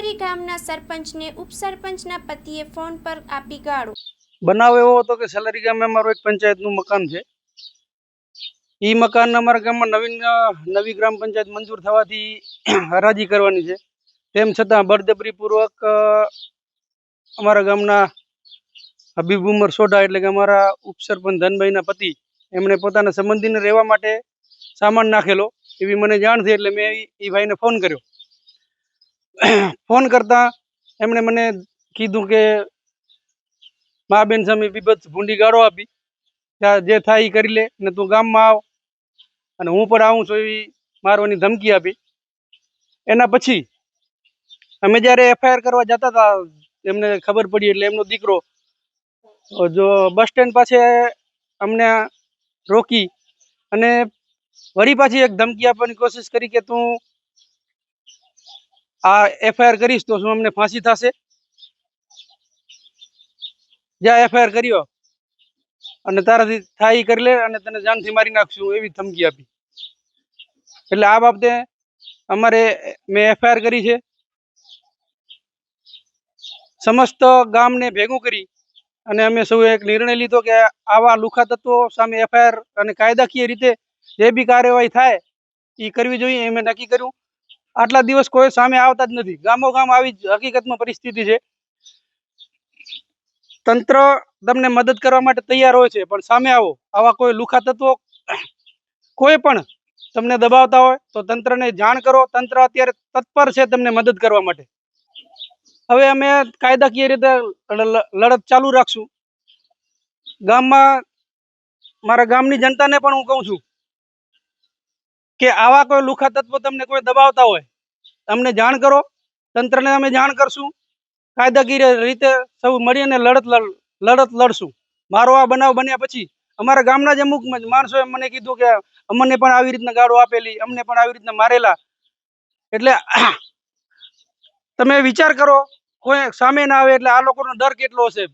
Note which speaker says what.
Speaker 1: સેલારી ગામના સરપંચને ઉપસરપંચના પતિએ ફોન પર આપી ગાળો.
Speaker 2: બનાવ એવો હતો કે સેલરી ગામે અમારું એક પંચાયતનું મકાન છે. એ મકાન અમારા ગામમાં નવીન નવી ગ્રામ પંચાયત મંજૂર થવાથી હરાજી કરવાની છે. તેમ છતાં બળજબરીપૂર્વક અમારા ગામના હબીબ ઉમર સોઢા એટલે કે અમારા ઉપસરપંચ ધનભાઈના પતિ, એમણે પોતાના સંબંધીને રહેવા માટે સામાન નાખેલો. એવી મને જાણ થઈ એટલે મેં એ ભાઈને ફોન કર્યો. ફોન કરતા એમણે મને કીધું કે મા બેન સામે બીભત્સ ભૂંડી ગાળો આપી. જે થાય એ કરી લે, ને તું ગામમાં આવ. અને હું પણ આવું છું એવી મારવાની ધમકી આપી. એના પછી અમે જ્યારે એફઆઈઆર કરવા જતા હતા, એમને ખબર પડી એટલે એમનો દીકરો, જો બસ સ્ટેન્ડ પાસે અમને રોકી અને વળી પાછી એક ધમકી આપવાની કોશિશ કરી કે તું આ એફઆઈઆર કરીશ તો શું અમને ફાંસી થશે? જ્યાં એફઆઈઆર કર્યો. અને તારાથી થાય કરી લે અને તને જાનથી મારી નાખશું એવી ધમકી આપી. એટલે આ બાબતે અમારે મેં એફઆઈઆર કરી છે. સમસ્ત ગામને ભેગું કરી અને અમે સૌએ એક નિર્ણય લીધો કે આવા લુખા તત્વો સામે એફઆઈઆર અને કાયદાકીય રીતે જે બી કાર્યવાહી થાય એ કરવી જોઈએ, એ મેં નક્કી કર્યું. આટલા દિવસ કોઈ સામે આવતા જ નથી. ગામો ગામ આવી હકીકતમાં પરિસ્થિતિ છે. તંત્ર તમને મદદ કરવા માટે તૈયાર હોય છે, પણ સામે આવો. આવા કોઈ લુખા તત્વો કોઈ પણ તમને દબાવતા હોય, તો તંત્રને જાણ કરો. તંત્ર અત્યારે તત્પર છે તમને મદદ કરવા માટે. હવે અમે કાયદાકીય રીતે લડત ચાલુ રાખશું. ગામમાં, મારા ગામની જનતાને પણ હું કહું છું કે આવા કોઈ લુખા તત્વો તમને કોઈ દબાવતા હોય તમને જાણ કરો, તંત્રને અમે જાણ કરશું, કાયદાકીય રીતે સૌ મળીને લડત લડત લડશું. મારો આ બનાવ બન્યા પછી અમારા ગામના જ અમુક માણસો માણસોએ મને કીધું કે અમને પણ આવી રીતના ગાળો આપેલી, અમને પણ આવી રીતના મારેલા. એટલે તમે વિચાર કરો, કોઈ સામે ના આવે એટલે આ લોકોનો ડર કેટલો હશે?